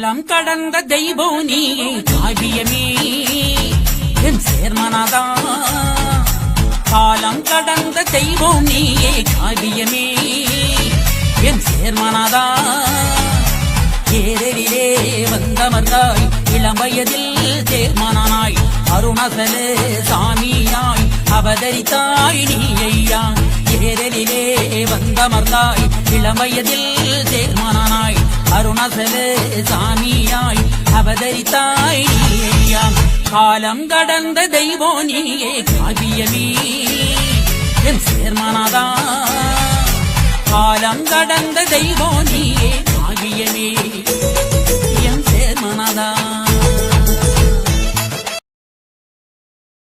காலம் கடந்த தெய்வம் நீயே காவியமே என் சேர்மனதா. காலம் கடந்த தெய்வம் நீயே காவியமே என் சேர்மனதா. ஏரலிலே வந்தமர்ந்தாய் இளம் வயதில் சேர்மனாய் அருணசலே சாமியாய் அவதரித்தாய் நீ. வந்தமர்ந்தாய் இளம்பயதில் சேர்மானாய் அருணசலே சாமியாய் அவதரித்தாய் நீயாம். காலம் கடந்த தெய்வோ நீயே காவியமே என் சேர்மானாதா. காலம் கடந்த தெய்வோ நீயே காவியமே என் சேர்மனதா.